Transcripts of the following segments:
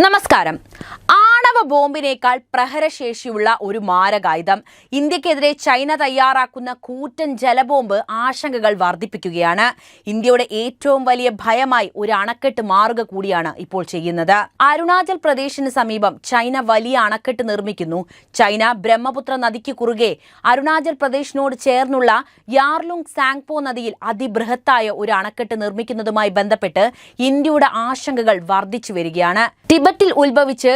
നമസ്കാരം ആണവ ബോംബിനേക്കാൾ പ്രഹരശേഷിയുള്ള ഒരു മാരകായുധം. ഇന്ത്യക്കെതിരെ ചൈന തയ്യാറാക്കുന്ന കൂറ്റൻ ജലബോംബ് ആശങ്കകൾ വർദ്ധിപ്പിക്കുകയാണ്. ഇന്ത്യയുടെ ഏറ്റവും വലിയ ഭയമായി ഒരു അണക്കെട്ട് മാറുക കൂടിയാണ് ഇപ്പോൾ ചെയ്യുന്നത്. അരുണാചൽ പ്രദേശിന് സമീപം ചൈന വലിയ അണക്കെട്ട് നിർമ്മിക്കുന്നു. ചൈന ബ്രഹ്മപുത്ര നദിക്ക് കുറുകെ അരുണാചൽ പ്രദേശിനോട് ചേർന്നുള്ള യാർലുങ് സാങ്പോ നദിയിൽ അതിബൃഹത്തായ ഒരു അണക്കെട്ട് നിർമ്മിക്കുന്നതുമായി ബന്ധപ്പെട്ട് ഇന്ത്യയുടെ ആശങ്കകൾ വർദ്ധിച്ചു വരികയാണ്. ടിബറ്റിൽ ഉത്ഭവിച്ച്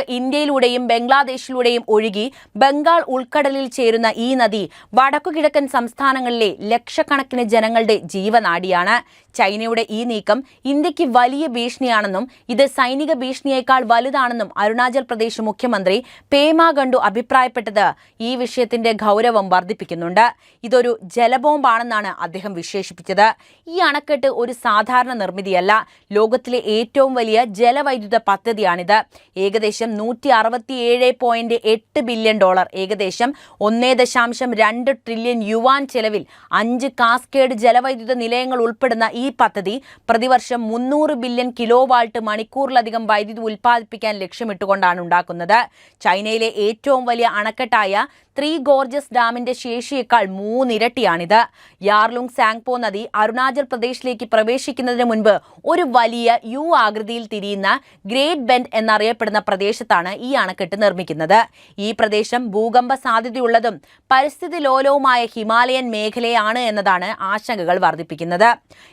ഇന്ത്യയിലൂടെയും ബംഗ്ലാദേശിലൂടെയും ഒഴുകി ബംഗാൾ ഉൾക്കടലിൽ ചേരുന്ന ഈ നദി വടക്കുകിഴക്കൻ സംസ്ഥാനങ്ങളിലെ ലക്ഷക്കണക്കിന് ജനങ്ങളുടെ ജീവനാഡിയാണ് ചൈനയുടെ ഈ നീക്കം ഇന്ത്യയ്ക്ക് വലിയ ഭീഷണിയാണെന്നും ഇത് സൈനിക ഭീഷണിയേക്കാൾ വലുതാണെന്നും അരുണാചൽ പ്രദേശ് മുഖ്യമന്ത്രി പേമാ ഗണ്ഡു അഭിപ്രായപ്പെട്ടത് ഈ വിഷയത്തിന്റെ ഗൗരവം വർദ്ധിപ്പിക്കുന്നുണ്ട്. ഇതൊരു ജലബോംബാണെന്നാണ് അദ്ദേഹം വിശേഷിപ്പിച്ചത്. ഈ അണക്കെട്ട് ഒരു സാധാരണ നിർമ്മിതിയല്ല. ലോകത്തിലെ ഏറ്റവും വലിയ ജലവൈദ്യുത പദ്ധതിയാണിത്. ഏകദേശം നൂറ്റി അറുപത്തിയേഴ് പോയിന്റ് എട്ട് ബില്യൺ ഡോളർ ഏകദേശം ഒന്നേ ദശാംശം രണ്ട് ട്രില്യൺ യുവാൻ ചെലവിൽ അഞ്ച് കാസ്കേഡ് ജലവൈദ്യുത നിലയങ്ങൾ ഉൾപ്പെടുന്ന ഈ പദ്ധതി പ്രതിവർഷം മുന്നൂറ് ബില്യൺ കിലോ വാൾട്ട് മണിക്കൂറിലധികം വൈദ്യുതി ഉൽപ്പാദിപ്പിക്കാൻ ലക്ഷ്യമിട്ടുകൊണ്ടാണ് ഉണ്ടാക്കുന്നത്. ചൈനയിലെ ഏറ്റവും വലിയ അണക്കെട്ടായ ത്രീ ഗോർജസ് ഡാമിന്റെ ശേഷിയേക്കാൾ മൂന്നിരട്ടിയാണിത്. യാർലുങ് സാങ്പോ നദി അരുണാചൽ പ്രദേശിലേക്ക് പ്രവേശിക്കുന്നതിന് മുൻപ് ഒരു വലിയ യു ആകൃതിയിൽ തിരിയുന്ന ഗ്രേറ്റ് ബെൻഡ് എന്നറിയപ്പെടുന്ന പ്രദേശത്താണ് ഈ അണക്കെട്ട് നിർമ്മിക്കുന്നത്. ഈ പ്രദേശം ഭൂകമ്പ സാധ്യതയുള്ളതും പരിസ്ഥിതി ലോലവുമായ ഹിമാലയൻ മേഖലയാണ് എന്നതാണ് ആശങ്കകൾ വർദ്ധിപ്പിക്കുന്നത്.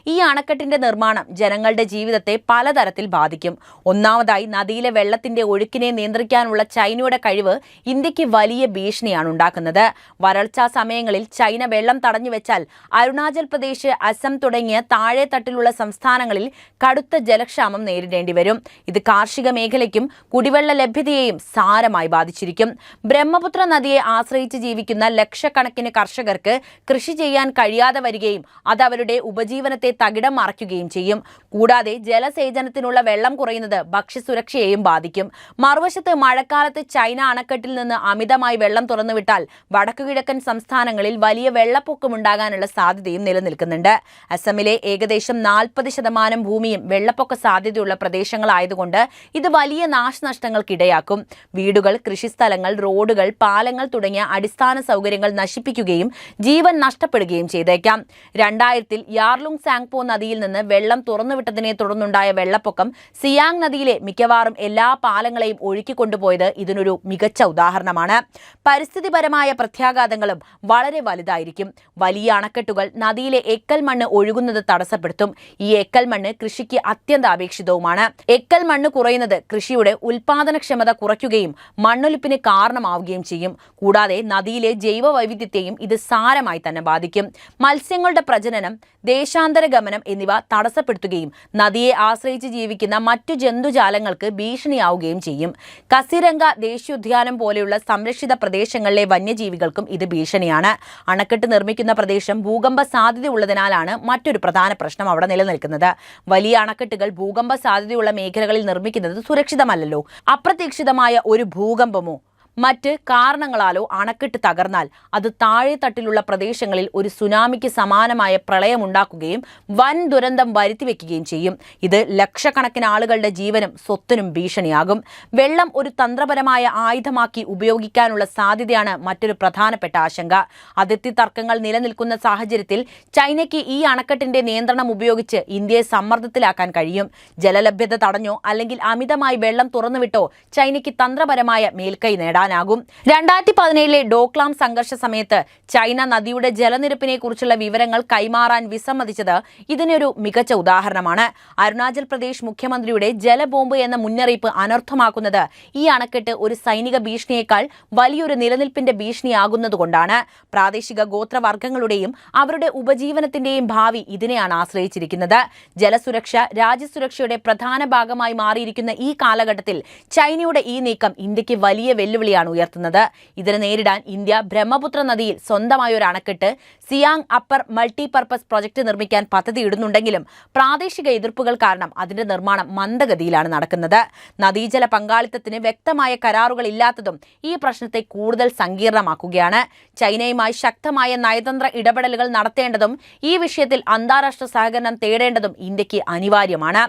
ഈ അണക്കെട്ടിന്റെ നിർമ്മാണം ജനങ്ങളുടെ ജീവിതത്തെ പലതരത്തിൽ ബാധിക്കും. ഒന്നാമതായി നദിയിലെ വെള്ളത്തിന്റെ ഒഴുക്കിനെ നിയന്ത്രിക്കാനുള്ള ചൈനയുടെ കഴിവ് ഇന്ത്യയ്ക്ക് വലിയ ഭീഷണിയാണ് ഉണ്ടാക്കുന്നത്. വരൾച്ചാ സമയങ്ങളിൽ ചൈന വെള്ളം തടഞ്ഞു വെച്ചാൽ അരുണാചൽ പ്രദേശ് അസം തുടങ്ങിയ താഴെ തട്ടിലുള്ള സംസ്ഥാനങ്ങളിൽ കടുത്ത ജലക്ഷാമം നേരിടേണ്ടി വരും. ഇത് കാർഷിക മേഖലയ്ക്കും കുടിവെള്ള ലഭ്യതയെയും സാരമായി ബാധിച്ചിരിക്കും. ബ്രഹ്മപുത്ര നദിയെ ആശ്രയിച്ച് ജീവിക്കുന്ന ലക്ഷക്കണക്കിന് കർഷകർക്ക് കൃഷി ചെയ്യാൻ കഴിയാതെ വരികയും അത് അവരുടെ ഉപജീവനത്തെ തകിടം മറയ്ക്കുകയും ചെയ്യും. കൂടാതെ ജലസേചനത്തിനുള്ള വെള്ളം കുറയുന്നത് ഭക്ഷ്യസുരക്ഷയെയും ബാധിക്കും. മറുവശത്ത് മഴക്കാലത്ത് ചൈന അണക്കെട്ടിൽ നിന്ന് അമിതമായി വെള്ളം തുറന്നുവിട്ടാൽ വടക്കുകിഴക്കൻ സംസ്ഥാനങ്ങളിൽ വലിയ വെള്ളപ്പൊക്കമുണ്ടാകാനുള്ള സാധ്യതയും നിലനിൽക്കുന്നുണ്ട്. അസമിലെ ഏകദേശം നാൽപ്പത് ശതമാനം ഭൂമിയും വെള്ളപ്പൊക്ക സാധ്യതയുള്ള പ്രദേശങ്ങളായതുകൊണ്ട് ഇത് വലിയ നാശനഷ്ടങ്ങൾക്കിടയാക്കും. വീടുകൾ കൃഷിസ്ഥലങ്ങൾ റോഡുകൾ പാലങ്ങൾ തുടങ്ങിയ അടിസ്ഥാന സൗകര്യങ്ങൾ നശിപ്പിക്കുകയും ജീവൻ നഷ്ടപ്പെടുകയും ചെയ്തേക്കാം. രണ്ടായിരത്തിൽ യാർലുങ് സാങ്പോ നദിയിൽ നിന്ന് വെള്ളം തുറന്നുവിട്ടതിനെ തുടർന്നുണ്ടായ വെള്ളപ്പൊക്കം സിയാങ് നദിയിലെ മിക്കവാറും എല്ലാ പാലങ്ങളെയും ഒഴുക്കിക്കൊണ്ടുപോയത് ഇതിനൊരു മികച്ച ഉദാഹരണമാണ്. പരിസ്ഥിതിപരമായ പ്രത്യാഘാതങ്ങളും വളരെ വലുതായിരിക്കും. വലിയ അണക്കെട്ടുകൾ നദിയിലെ എക്കൽ മണ്ണ് ഒഴുകുന്നത് തടസ്സപ്പെടുത്തും. ഈ എക്കൽ മണ്ണ് കൃഷിക്ക് അത്യന്താപേക്ഷിതവുമാണ്. എക്കൽ മണ്ണ് കുറയുന്നത് കൃഷിയുടെ ഉൽപാദനക്ഷമത കുറയ്ക്കുകയും മണ്ണൊലിപ്പിന് കാരണമാവുകയും ചെയ്യും. കൂടാതെ നദിയിലെ ജൈവ വൈവിധ്യത്തെയും ഇത് സാരമായി തന്നെ ബാധിക്കും. മത്സ്യങ്ങളുടെ പ്രജനനം ദേശാന്തര ഗമനം എന്നിവ തടസ്സപ്പെടുത്തുകയും നദിയെ ആശ്രയിച്ച് ജീവിക്കുന്ന മറ്റു ജന്തുജാലങ്ങൾക്ക് ഭീഷണിയാവുകയും ചെയ്യും. കസിരംഗ ദേശീയോദ്യാനം പോലെയുള്ള സംരക്ഷിത പ്രദേശങ്ങളിലെ വന്യജീവികൾക്കും ഇത് ഭീഷണിയാണ്. അണക്കെട്ട് നിർമ്മിക്കുന്ന പ്രദേശം ഭൂകമ്പ സാധ്യതയുള്ളതിനാലാണ് മറ്റൊരു പ്രധാന പ്രശ്നം അവിടെ നിലനിൽക്കുന്നത്. വലിയ അണക്കെട്ടുകൾ ഭൂകമ്പ സാധ്യതയുള്ള മേഖലകളിൽ നിർമ്മിക്കുന്നത് സുരക്ഷിതമല്ലല്ലോ. അപ്രതീക്ഷിതമായ ഒരു ഭൂകമ്പമോ മറ്റ് കാരണങ്ങളാലോ അണക്കെട്ട് തകർന്നാൽ അത് താഴെ തട്ടിലുള്ള പ്രദേശങ്ങളിൽ ഒരു സുനാമിക്ക് സമാനമായ പ്രളയമുണ്ടാക്കുകയും വൻ ദുരന്തം വരുത്തിവെക്കുകയും ചെയ്യും. ഇത് ലക്ഷക്കണക്കിന് ആളുകളുടെ ജീവനും സ്വത്തിനും ഭീഷണിയാകും. വെള്ളം ഒരു തന്ത്രപരമായ ആയുധമാക്കി ഉപയോഗിക്കാനുള്ള സാധ്യതയാണ് മറ്റൊരു പ്രധാനപ്പെട്ട ആശങ്ക. അതിർത്തി തർക്കങ്ങൾ നിലനിൽക്കുന്ന സാഹചര്യത്തിൽ ചൈനയ്ക്ക് ഈ അണക്കെട്ടിന്റെ നിയന്ത്രണം ഉപയോഗിച്ച് ഇന്ത്യയെ സമ്മർദ്ദത്തിലാക്കാൻ കഴിയും. ജലലഭ്യത തടഞ്ഞോ അല്ലെങ്കിൽ അമിതമായി വെള്ളം തുറന്നുവിട്ടോ ചൈനയ്ക്ക് തന്ത്രപരമായ മേൽക്കൈ നേടാനാകും രണ്ടായിരത്തി പതിനേഴിലെ ഡോക്ലാം സംഘർഷ സമയത്ത് ചൈന നദിയുടെ ജലനിരപ്പിനെ കുറിച്ചുള്ള വിവരങ്ങൾ കൈമാറാൻ വിസമ്മതിച്ചത് ഇതിനൊരു മികച്ച ഉദാഹരണമാണ്. അരുണാചൽ പ്രദേശ് മുഖ്യമന്ത്രിയുടെ ജലബോംബ് എന്ന മുന്നറിയിപ്പ് അനർത്ഥമാക്കുന്നത് ഈ അണക്കെട്ട് ഒരു സൈനിക ഭീഷണിയേക്കാൾ വലിയൊരു നിലനിൽപ്പിന്റെ ഭീഷണിയാകുന്നതുകൊണ്ടാണ്. പ്രാദേശിക ഗോത്രവർഗങ്ങളുടെയും അവരുടെ ഉപജീവനത്തിന്റെയും ഭാവി ഇതിനെയാണ് ആശ്രയിച്ചിരിക്കുന്നത്. ജലസുരക്ഷ രാജ്യസുരക്ഷയുടെ പ്രധാന ഭാഗമായി മാറിയിരിക്കുന്ന ഈ കാലഘട്ടത്തിൽ ചൈനയുടെ ഈ നീക്കം ഇന്ത്യയ്ക്ക് വലിയ വെല്ലുവിളി വെല്ലുവിളിയാണ് ഉയർത്തുന്നത്. ഇതിനെ നേരിടാൻ ഇന്ത്യ ബ്രഹ്മപുത്ര നദിയിൽ സ്വന്തമായ ഒരു അണക്കെട്ട് സിയാങ് അപ്പർ മൾട്ടിപർപ്പസ് പ്രൊജക്ട് നിർമ്മിക്കാൻ പദ്ധതി ഇടുന്നുണ്ടെങ്കിലും പ്രാദേശിക എതിർപ്പുകൾ കാരണം അതിന്റെ നിർമ്മാണം മന്ദഗതിയിലാണ് നടക്കുന്നത്. നദീജല പങ്കാളിത്തത്തിന് വ്യക്തമായ കരാറുകൾ ഇല്ലാത്തതും ഈ പ്രശ്നത്തെ കൂടുതൽ സങ്കീർണമാക്കുകയാണ്. ചൈനയുമായി ശക്തമായ നയതന്ത്ര ഇടപെടലുകൾ നടത്തേണ്ടതും ഈ വിഷയത്തിൽ അന്താരാഷ്ട്ര സഹകരണം തേടേണ്ടതും ഇന്ത്യയ്ക്ക് അനിവാര്യമാണ്.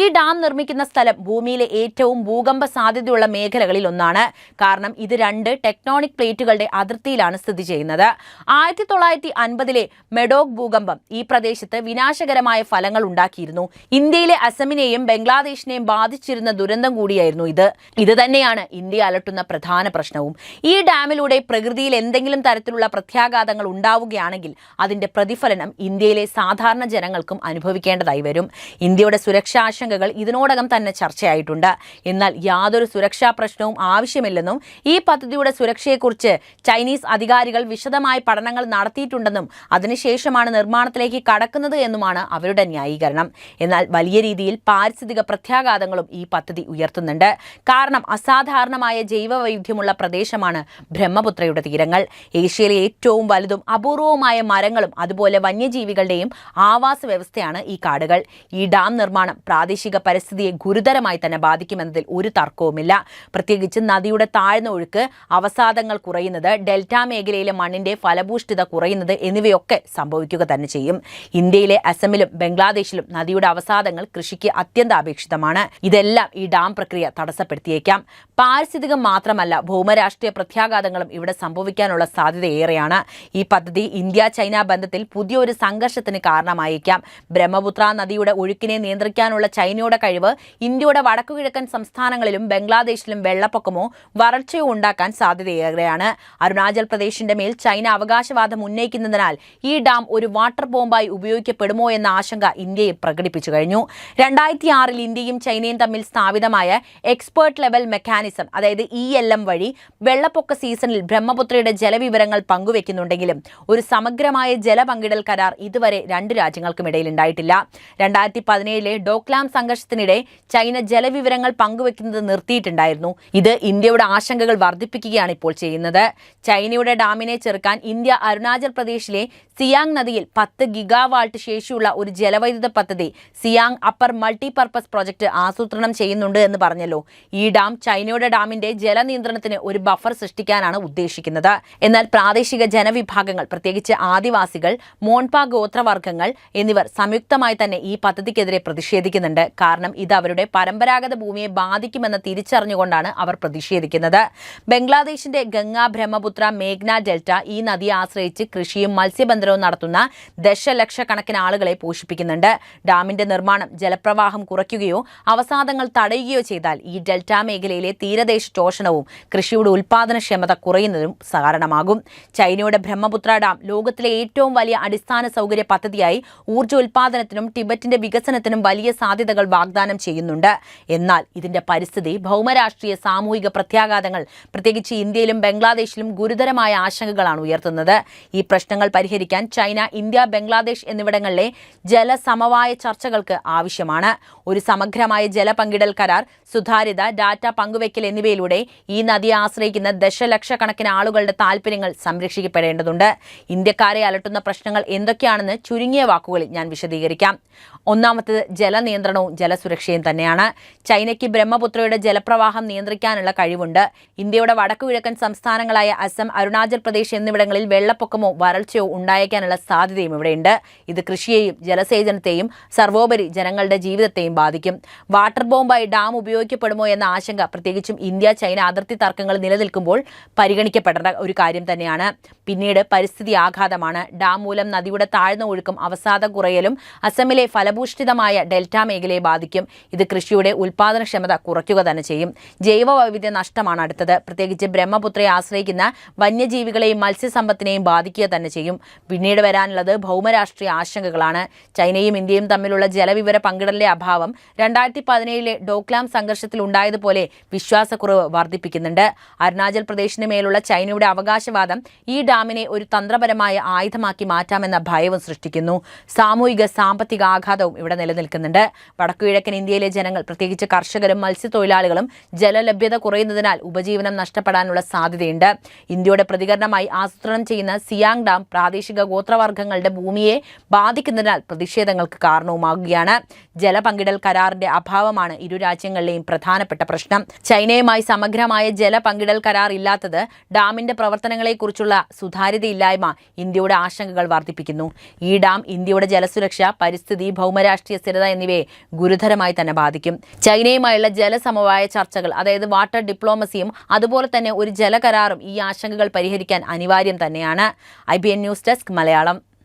ഈ ഡാം നിർമ്മിക്കുന്ന സ്ഥലം ഭൂമിയിലെ ഏറ്റവും ഭൂകമ്പ സാധ്യതയുള്ള മേഖലകളിൽ ഒന്നാണ്. കാരണം ഇത് രണ്ട് ടെക്നോണിക് പ്ലേറ്റുകളുടെ അതിർത്തിയിലാണ് സ്ഥിതി ചെയ്യുന്നത്. ആയിരത്തി തൊള്ളായിരത്തി അൻപതിലെ മെഡോക് ഭൂകമ്പം ഈ പ്രദേശത്ത് വിനാശകരമായ ഫലങ്ങൾ ഉണ്ടാക്കിയിരുന്നു. ഇന്ത്യയിലെ അസമിനെയും ബംഗ്ലാദേശിനെയും ബാധിച്ചിരുന്ന ദുരന്തം കൂടിയായിരുന്നു ഇത്. ഇത് തന്നെയാണ് ഇന്ത്യ അലട്ടുന്ന പ്രധാന പ്രശ്നവും. ഈ ഡാമിലൂടെ പ്രകൃതിയിൽ എന്തെങ്കിലും തരത്തിലുള്ള പ്രത്യാഘാതങ്ങൾ ഉണ്ടാവുകയാണെങ്കിൽ അതിന്റെ പ്രതിഫലനം ഇന്ത്യയിലെ സാധാരണ ജനങ്ങൾക്കും അനുഭവിക്കേണ്ടതായി വരും. ഇന്ത്യയുടെ സുരക്ഷാ ആശങ്കകൾ ഇതിനോടകം തന്നെ ചർച്ചയായിട്ടുണ്ട്. എന്നാൽ യാതൊരു സുരക്ഷാ പ്രശ്നവും ആവശ്യമില്ലെന്നും ഈ പദ്ധതിയുടെ സുരക്ഷയെക്കുറിച്ച് ചൈനീസ് അധികാരികൾ വിശദമായ പഠനങ്ങൾ നടത്തിയിട്ടുണ്ടെന്നും അതിനുശേഷമാണ് നിർമ്മാണത്തിലേക്ക് കടക്കുന്നത് എന്നുമാണ് അവരുടെ ന്യായീകരണം. എന്നാൽ വലിയ രീതിയിൽ പാരിസ്ഥിതിക പ്രത്യാഘാതങ്ങളും ഈ പദ്ധതി ഉയർത്തുന്നുണ്ട്. കാരണം അസാധാരണമായ ജൈവവൈവിധ്യമുള്ള പ്രദേശമാണ് ബ്രഹ്മപുത്രയുടെ തീരങ്ങൾ. ഏഷ്യയിലെ ഏറ്റവും വലുതും അപൂർവവുമായ മരങ്ങളും അതുപോലെ വന്യജീവികളുടെയും ആവാസ വ്യവസ്ഥയാണ് ഈ കാടുകൾ. ഈ ഡാം നിർമ്മാണം പ്രാദേശിക പരിസ്ഥിതിയെ ഗുരുതരമായി തന്നെ ബാധിക്കുമെന്നതിൽ ഒരു തർക്കവുമില്ല. പ്രത്യേകിച്ച് നദിയുടെ താഴ്ന്ന ഒഴുക്ക് അവസാദങ്ങൾ കുറയുന്നത് ഡെൽറ്റ മേഖലയിലെ മണ്ണിന്റെ ഫലഭൂഷ്ഠിത കുറയുന്നത് എന്നിവയൊക്കെ സംഭവിക്കുക തന്നെ ചെയ്യും. ഇന്ത്യയിലെ അസമിലും ബംഗ്ലാദേശിലും നദിയുടെ അവസാദങ്ങൾ കൃഷിക്ക് അത്യന്താപേക്ഷിതമാണ്. ഇതെല്ലാം ഈ ഡാം പ്രക്രിയ തടസ്സപ്പെടുത്തിയേക്കാം. പാരിസ്ഥിതികം മാത്രമല്ല ഭൗമരാഷ്ട്രീയ പ്രത്യാഘാതങ്ങളും ഇവിടെ സംഭവിക്കാനുള്ള സാധ്യത ഏറെയാണ്. ഈ പദ്ധതി ഇന്ത്യ ചൈന ബന്ധത്തിൽ പുതിയൊരു സംഘർഷത്തിന് കാരണമായേക്കാം. ബ്രഹ്മപുത്ര നദിയുടെ ഒഴുക്കിനെ നിയന്ത്രിക്കാനുള്ള ചൈനയുടെ കഴിവ് ഇന്ത്യയുടെ വടക്കുകിഴക്കൻ സംസ്ഥാനങ്ങളിലും ബംഗ്ലാദേശിലും വെള്ളപ്പൊക്കമോ വരൾച്ചയോ ഉണ്ടാക്കാൻ സാധ്യതയേറെയാണ്. അരുണാചൽ പ്രദേശിന്റെ മേൽ ചൈന അവകാശവാദം ഉന്നയിക്കുന്നതിനാൽ ഈ ഡാം ഒരു വാട്ടർ ബോംബായി ഉപയോഗിക്കപ്പെടുമോ എന്ന ആശങ്ക ഇന്ത്യയെ പ്രകടിപ്പിച്ചു കഴിഞ്ഞു. രണ്ടായിരത്തി ആറിൽ ഇന്ത്യയും ചൈനയും തമ്മിൽ സ്ഥാപിതമായ എക്സ്പേർട്ട് ലെവൽ മെക്കാനിസം അതായത് ഇ എൽ എം വഴി വെള്ളപ്പൊക്ക സീസണിൽ ബ്രഹ്മപുത്രയുടെ ജലവിവരങ്ങൾ പങ്കുവെക്കുന്നുണ്ടെങ്കിലും ഒരു സമഗ്രമായ ജല പങ്കിടൽ കരാർ ഇതുവരെ രണ്ട് രാജ്യങ്ങൾക്കുമിടയിൽ ഉണ്ടായിട്ടില്ല. രണ്ടായിരത്തി പതിനേഴിലെ ഡോക്ലാം സംഘർഷത്തിനിടെ ചൈന ജലവിവരങ്ങൾ പങ്കുവെക്കുന്നത് നിർത്തിയിട്ടുണ്ടായിരുന്നു. ഇത് ഇന്ത്യയുടെ ആശങ്കകൾ വർദ്ധിപ്പിക്കുകയാണ് ഇപ്പോൾ ചെയ്യുന്നത്. ചൈനയുടെ ഡാമിനെ ചെറുക്കാൻ ഇന്ത്യ അരുണാചൽ പ്രദേശിലെ സിയാങ് നദിയിൽ പത്ത് ഗിഗാവാൾട്ട് ശേഷിയുള്ള ഒരു ജലവൈദ്യുത പദ്ധതി സിയാങ് അപ്പർ മൾട്ടിപർപ്പസ് പ്രോജക്റ്റ് ആസൂത്രണം ചെയ്യുന്നുണ്ട് എന്ന് പറഞ്ഞല്ലോ. ഈ ഡാം ചൈനയുടെ ഡാമിന്റെ ജലനിയന്ത്രണത്തിന് ഒരു ബഫർ സൃഷ്ടിക്കാനാണ് ഉദ്ദേശിക്കുന്നത്. എന്നാൽ പ്രാദേശിക ജനവിഭാഗങ്ങൾ പ്രത്യേകിച്ച് ആദിവാസികൾ മോൺപാ ഗോത്രവർഗങ്ങൾ എന്നിവർ സംയുക്തമായി തന്നെ ഈ പദ്ധതിക്കെതിരെ പ്രതിഷേധിക്കുന്നുണ്ട്. കാരണം ഇത് അവരുടെ പരമ്പരാഗത ഭൂമിയെ ബാധിക്കുമെന്ന് തിരിച്ചറിഞ്ഞുകൊണ്ടാണ് അവർ പ്രതിഷേധിക്കുന്നത്. ബംഗ്ലാദേശിന്റെ ഗംഗ ബ്രഹ്മപുത്ര മേഘ്ന ഡെൽറ്റ ഈ നദിയെ ആശ്രയിച്ച് കൃഷിയും മത്സ്യബന്ധനവും നടത്തുന്ന ദശലക്ഷക്കണക്കിന് ആളുകളെ പോഷിപ്പിക്കുന്നുണ്ട്. ഡാമിന്റെ നിർമ്മാണം ജലപ്രവാഹം കുറയ്ക്കുകയോ അവസാദങ്ങൾ തടയുകയോ ചെയ്താൽ ഈ ഡെൽറ്റ മേഖലയിലെ തീരദേശ ശോഷണവും കൃഷിയുടെ ഉൽപാദനക്ഷമത കുറയുന്നതും കാരണമാകും ചൈനയുടെ ബ്രഹ്മപുത്ര ഡാം ലോകത്തിലെ ഏറ്റവും വലിയ അടിസ്ഥാന സൗകര്യ പദ്ധതിയായി ഊർജ ഉൽപാദനത്തിനും ടിബറ്റിന്റെ വികസനത്തിനും വലിയ സാധ്യതകൾ വാഗ്ദാനം ചെയ്യുന്നുണ്ട്. എന്നാൽ ഇതിന്റെ പരിസ്ഥിതി ഭൗമരാഷ്ട്രീയ സാമൂഹിക പ്രത്യാഘാതങ്ങൾ പ്രത്യേകിച്ച് ഇന്ത്യയിലും ബംഗ്ലാദേശിലും ഗുരുതരമായ ആശങ്കകളാണ് ഉയർത്തുന്നത്. ഈ പ്രശ്നങ്ങൾ പരിഹരിക്കാൻ ചൈന ഇന്ത്യ ബംഗ്ലാദേശ് എന്നിവിടങ്ങളിലെ ജലസമവായ ചർച്ചകൾക്ക് ആവശ്യമാണ്. ഒരു സമഗ്രമായ ജലപങ്കിടൽ കരാർ സുതാര്യത ഡാറ്റ പങ്കുവയ്ക്കൽ എന്നിവയിലൂടെ ഈ നദിയെ ആശ്രയിക്കുന്ന ദശലക്ഷക്കണക്കിന് ആളുകളുടെ താല്പര്യങ്ങൾ സംരക്ഷിക്കപ്പെടേണ്ടതുണ്ട്. ഇന്ത്യക്കാരെ അലട്ടുന്ന പ്രശ്നങ്ങൾ എന്തൊക്കെയാണെന്ന് ചുരുങ്ങിയ വാക്കുകളിൽ ഞാൻ വിശദീകരിക്കാം. ഒന്നാമത്തത് ജലനിയന്ത്രണവും ജലസുരക്ഷയും തന്നെയാണ്. ചൈനയ്ക്ക് ബ്രഹ്മപുത്രയുടെ ജലപ്രവാഹം നിയന്ത്രിക്കാനുള്ള കഴിവുണ്ട്. ഇന്ത്യയുടെ വടക്കുകിഴക്കൻ സംസ്ഥാനങ്ങളായ അസം അരുണാചൽ പ്രദേശ് എന്നിവിടങ്ങളിൽ വെള്ളപ്പൊക്കമോ വരൾച്ചയോ ഉണ്ടായേക്കാനുള്ള സാധ്യതയും ഇവിടെയുണ്ട്. ഇത് കൃഷിയെയും ജലസേചനത്തെയും സർവോപരി ജനങ്ങളുടെ ജീവിതത്തെയും ബാധിക്കും. വാട്ടർ ബോംബായി ഡാം ഉപയോഗിക്കപ്പെടുമോ എന്ന ആശങ്ക പ്രത്യേകിച്ചും ഇന്ത്യ ചൈന അതിർത്തി തർക്കങ്ങൾ നിലനിൽക്കുമ്പോൾ പരിഗണിക്കപ്പെടേണ്ട ഒരു കാര്യം തന്നെയാണ്. പിന്നീട് പരിസ്ഥിതി ആഘാതമാണ്. ഡാം മൂലം നദിയുടെ താഴ്ന്ന ഒഴുക്കും അവസാദ കുറയലും അസമിലെ ഫലഭൂഷ്ഠിതമായ ഡെൽറ്റ മേഖലയെ ബാധിക്കും. ഇത് കൃഷിയുടെ ഉൽപാദനക്ഷമത കുറയ്ക്കുക തന്നെ ചെയ്യും. ജൈവ വൈവിധ്യ നഷ്ടമാണ് അടുത്തത്. പ്രത്യേകിച്ച് ബ്രഹ്മപുത്രയെ ആശ്രയിക്കുന്ന വന്യജീവികളെയും മത്സ്യസമ്പത്തിനെയും ബാധിക്കുക തന്നെ ചെയ്യും. പിന്നീട് വരാനുള്ളത് ഭൗമരാഷ്ട്രീയ ആശങ്കകളാണ്. ചൈനയും ഇന്ത്യയും തമ്മിലുള്ള ജലവിവര പങ്കിടലിലെ അഭാവം രണ്ടായിരത്തി പതിനേഴിലെ ഡോക്ലാം സംഘർഷത്തിൽ ഉണ്ടായതുപോലെ വിശ്വാസക്കുറവ് വർദ്ധിപ്പിക്കുന്നുണ്ട്. അരുണാചൽ പ്രദേശിന് മേലുള്ള ചൈനയുടെ അവകാശവാദം ഈ ഡാമിനെ ഒരു തന്ത്രപരമായ ആയുധമാക്കി മാറ്റാമെന്ന ഭയവും സൃഷ്ടിക്കുന്നു. സാമൂഹിക സാമ്പത്തിക ആഘാതവും ഇവിടെ നിലനിൽക്കുന്നുണ്ട്. വടക്കുകിഴക്കൻ ഇന്ത്യയിലെ ജനങ്ങൾ പ്രത്യേകിച്ച് കർഷകരും മത്സ്യത്തൊഴിലാളികളും ജലലഭ്യത കുറയുന്നതിനാൽ ഉപജീവന പുനരുജ്ജീവനം നഷ്ടപ്പെടാനുള്ള സാധ്യതയുണ്ട്. ഇന്ത്യയുടെ പ്രതികരണമായി ആസൂത്രണം ചെയ്യുന്ന സിയാങ് ഡാം പ്രാദേശിക ഗോത്രവർഗങ്ങളുടെ ഭൂമിയെ ബാധിക്കുന്നതിനാൽ പ്രതിഷേധങ്ങൾക്ക് കാരണവുമാകുകയാണ്. ജലപങ്കിടൽ കരാറിന്റെ അഭാവമാണ് ഇരു രാജ്യങ്ങളിലെയും പ്രധാനപ്പെട്ട പ്രശ്നം. ചൈനയുമായി സമഗ്രമായ ജലപങ്കിടൽ കരാർ ഇല്ലാത്തത് ഡാമിന്റെ പ്രവർത്തനങ്ങളെക്കുറിച്ചുള്ള സുതാര്യതയില്ലായ്മ ഇന്ത്യയുടെ ആശങ്കകൾ വർദ്ധിപ്പിക്കുന്നു. ഈ ഡാം ഇന്ത്യയുടെ ജലസുരക്ഷ പരിസ്ഥിതി ഭൗമരാഷ്ട്രീയ സ്ഥിരത എന്നിവയെ ഗുരുതരമായി തന്നെ ബാധിക്കും. ചൈനയുമായുള്ള ജലസമവായ ചർച്ചകൾ അതായത് വാട്ടർ ഡിപ്ലോമസിയും അതുപോലെ തന്നെ ഒരു ജലകരാറും ഈ ആശങ്കകൾ പരിഹരിക്കാൻ അനിവാര്യം തന്നെയാണ്. I news desk Malayalam.